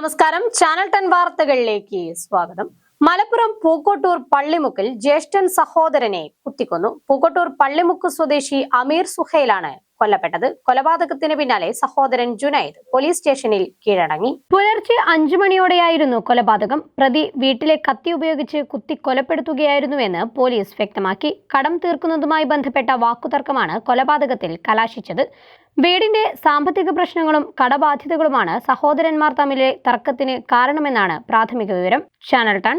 നമസ്കാരം. Channel ten വാർത്തകളിലേക്ക് സ്വാഗതം. മലപ്പുറം പൂക്കോട്ടൂർ പള്ളിമുക്കിൽ ജ്യേഷ്ഠൻ സഹോദരനെ കുത്തിക്കൊന്നു. പൂക്കോട്ടൂർ പള്ളിമുക്ക് സ്വദേശി അമീർ സുഹൈലാണ് കൊല്ലപ്പെട്ടത്. കൊലപാതകത്തിന് പിന്നാലെ സഹോദരൻ ജുനൈദ് പോലീസ് സ്റ്റേഷനിൽ കീഴടങ്ങി. പുലർച്ചെ അഞ്ചു മണിയോടെയായിരുന്നു കൊലപാതകം. പ്രതി വീട്ടിലെ കത്തി ഉപയോഗിച്ച് കുത്തി കൊലപ്പെടുത്തുകയായിരുന്നുവെന്ന് പോലീസ് വ്യക്തമാക്കി. കടം തീർക്കുന്നതുമായി ബന്ധപ്പെട്ട വാക്കുതർക്കമാണ് കൊലപാതകത്തിൽ കലാശിച്ചത്. വീടിന്റെ സാമ്പത്തിക പ്രശ്നങ്ങളും കടബാധ്യതകളുമാണ് സഹോദരന്മാർ തമ്മിലെ തർക്കത്തിന് കാരണമെന്നാണ് പ്രാഥമിക വിവരം. Channel ton